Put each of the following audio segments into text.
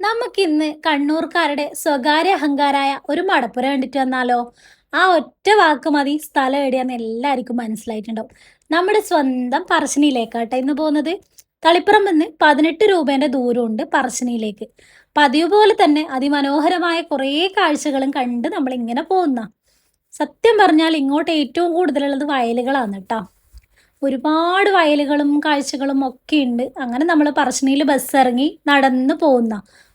നമുക്കിന്ന് കണ്ണൂർക്കാരുടെ സ്വകാര്യ അഹങ്കാരായ ഒരു മടപ്പുര കണ്ടിട്ട് വന്നാലോ? ആ ഒറ്റ വാക്ക് മതി സ്ഥലം എവിടെയാന്ന് എല്ലാവർക്കും മനസ്സിലായിട്ടുണ്ടാവും. നമ്മുടെ സ്വന്തം പറശ്ശിനിയിലേക്കാട്ടെ ഇന്ന് പോകുന്നത്. തളിപ്പുറം നിന്ന് പതിനെട്ട് രൂപേന്റെ ദൂരമുണ്ട് പറശ്ശിനിയിലേക്ക്. പതിവ് പോലെ തന്നെ അതിമനോഹരമായ കുറേ കാഴ്ചകളും കണ്ട് നമ്മൾ ഇങ്ങനെ പോകുന്ന. സത്യം പറഞ്ഞാൽ ഇങ്ങോട്ട് ഏറ്റവും കൂടുതലുള്ളത് വയലുകളാണ് കേട്ടോ. ഒരുപാട് വയലുകളും കാഴ്ചകളും ഒക്കെ ഉണ്ട്. അങ്ങനെ നമ്മൾ പറശ്ശിനിയിൽ ബസ് ഇറങ്ങി നടന്ന് പോകുന്ന.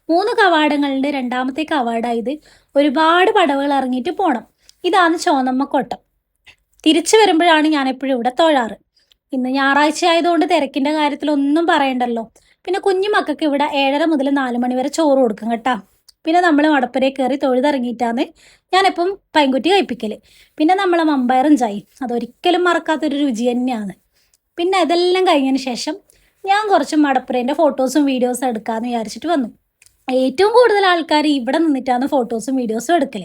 മൂന്ന് കവാടങ്ങളുടെ രണ്ടാമത്തെ കവാടായത് ഒരുപാട് പടവുകൾ ഇറങ്ങിയിട്ട് പോകണം ഇതാണ് ചോന്നമ്മക്കോട്ടം തിരിച്ചു വരുമ്പോഴാണ് ഞാൻ എപ്പോഴും ഇവിടെ തൊഴാറ്. ഇന്ന് ഞായറാഴ്ച ആയതുകൊണ്ട് തിരക്കിന്റെ കാര്യത്തിൽ ഒന്നും പറയണ്ടല്ലോ. പിന്നെ കുഞ്ഞു മക്കൾക്ക് ഇവിടെ ഏഴര മുതൽ നാല് മണി വരെ ചോറ് കൊടുക്കും കേട്ടാ. പിന്നെ നമ്മൾ മടപ്പരെ കയറി തൊഴുതിറങ്ങിയിട്ടാണ് ഞാനിപ്പം പൈൻകുറ്റി കഴിപ്പിക്കൽ. പിന്നെ നമ്മളെ മമ്പയറും ചായി അതൊരിക്കലും മറക്കാത്തൊരു രുചി തന്നെയാണ്. പിന്നെ ഇതെല്ലാം കഴിഞ്ഞതിന് ശേഷം ഞാൻ കുറച്ച് മടപ്പുരേന്റെ ഫോട്ടോസും വീഡിയോസും എടുക്കാമെന്ന് വിചാരിച്ചിട്ട് വന്നു. ഏറ്റവും കൂടുതൽ ആൾക്കാർ ഇവിടെ നിന്നിട്ടാണ് ഫോട്ടോസും വീഡിയോസും എടുക്കൽ.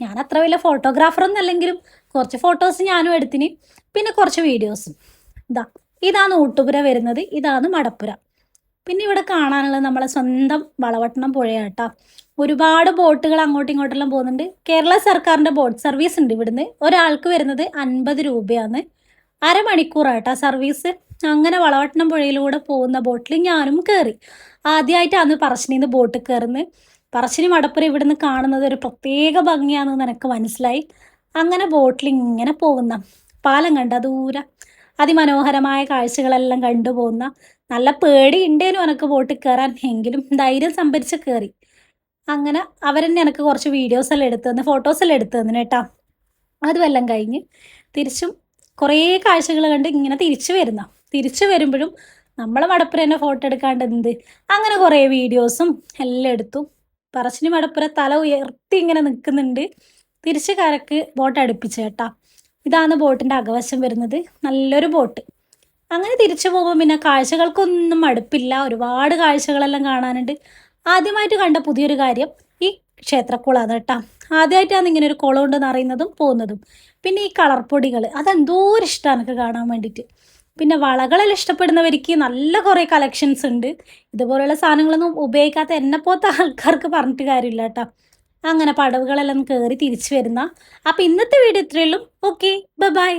ഞാൻ അത്ര വലിയ ഫോട്ടോഗ്രാഫറൊന്നും അല്ലെങ്കിലും കുറച്ച് ഫോട്ടോസ് ഞാനും എടുത്തിന് പിന്നെ കുറച്ച് വീഡിയോസും ഇതാ ഇതാണ് ഊട്ടുപുര വരുന്നത് ഇതാണ് മടപ്പുര. പിന്നെ ഇവിടെ കാണാനുള്ളത് നമ്മളെ സ്വന്തം വളവട്ടണം പുഴയാട്ടോ. ഒരുപാട് ബോട്ടുകൾ അങ്ങോട്ടും ഇങ്ങോട്ടെല്ലാം പോകുന്നുണ്ട്. കേരള സർക്കാരിന്റെ ബോട്ട് സർവീസ് ഉണ്ട് ഇവിടുന്ന്. ഒരാൾക്ക് വരുന്നത് അൻപത് രൂപയാണ്. അരമണിക്കൂറായിട്ടാ സർവീസ് അങ്ങനെ വളവട്ടണം പുഴയിലൂടെ പോകുന്ന ബോട്ടിൽ ഞാനും കയറി ആദ്യമായിട്ടാണ് പറശ്ശിനിന്ന് ബോട്ട് കയറുന്നത് പറശ്ശിനി മടപ്പുര ഇവിടുന്ന് കാണുന്നത് ഒരു പ്രത്യേക ഭംഗിയാണെന്ന് നിനക്ക് മനസ്സിലായി? അങ്ങനെ ബോട്ടിൽ ഇങ്ങനെ പോകുന്ന പാലം കണ്ട ദൂരെ അതിമനോഹരമായ കാഴ്ചകളെല്ലാം കണ്ടുപോകുന്ന നല്ല പേടി ഉണ്ടേനും എനിക്ക് ബോട്ടിൽ കയറാൻ. എങ്കിലും ധൈര്യം സംഭരിച്ച് കയറി. അങ്ങനെ അവരെന്നെ എനിക്ക് കുറച്ച് വീഡിയോസ് എല്ലാം എടുത്തു തന്നു ഫോട്ടോസ് എല്ലാം എടുത്തു തന്നെ കേട്ടാ. അതുമെല്ലാം കഴിഞ്ഞ് തിരിച്ചും കുറേ കാഴ്ചകൾ കണ്ട് ഇങ്ങനെ തിരിച്ചു വരുന്ന തിരിച്ചു വരുമ്പോഴും നമ്മൾ മടപ്പുര തന്നെ ഫോട്ടോ എടുക്കാണ്ട് എന്ത്? അങ്ങനെ കുറേ വീഡിയോസും എല്ലാം എടുത്തു. പറശ്ശിനി മടപ്പുര തല ഉയർത്തി ഇങ്ങനെ നിൽക്കുന്നുണ്ട്. തിരിച്ച് കരക്ക് ബോട്ട് അടുപ്പിച്ചു കേട്ടാ. ഇതാണ് ബോട്ടിന്റെ അകവശം വരുന്നത്. നല്ലൊരു ബോട്ട് അങ്ങനെ തിരിച്ചു പോകുമ്പോൾ പിന്നെ കാഴ്ചകൾക്കൊന്നും മടുപ്പില്ല. ഒരുപാട് കാഴ്ചകളെല്ലാം കാണാനുണ്ട്. ആദ്യമായിട്ട് കണ്ട പുതിയൊരു കാര്യം ഈ ക്ഷേത്രക്കുളമാണ് കേട്ടോ. ആദ്യമായിട്ടാണ് ഇങ്ങനെ ഒരു കുളം ഉണ്ടെന്ന് അറിയുന്നതും പോകുന്നതും. പിന്നെ ഈ കളർ പൊടികൾ അതെന്തോ ഒരു ഇഷ്ടമാണ് എനിക്ക് കാണാൻ വേണ്ടിയിട്ട്. പിന്നെ വളകളെല്ലാം ഇഷ്ടപ്പെടുന്നവർക്ക് നല്ല കുറേ കളക്ഷൻസ് ഉണ്ട്. ഇതുപോലെയുള്ള സാധനങ്ങളൊന്നും ഉപയോഗിക്കാത്ത എന്നെ പോലത്തെ ആൾക്കാർക്ക് പറഞ്ഞിട്ട് കാര്യമില്ല കേട്ടോ. അങ്ങനെ പടവുകളെല്ലാം കയറി തിരിച്ചു വരുന്ന. അപ്പം ഇന്നത്തെ വീഡിയോ ഇത്രയുള്ളൂ ഓക്കെ ബൈ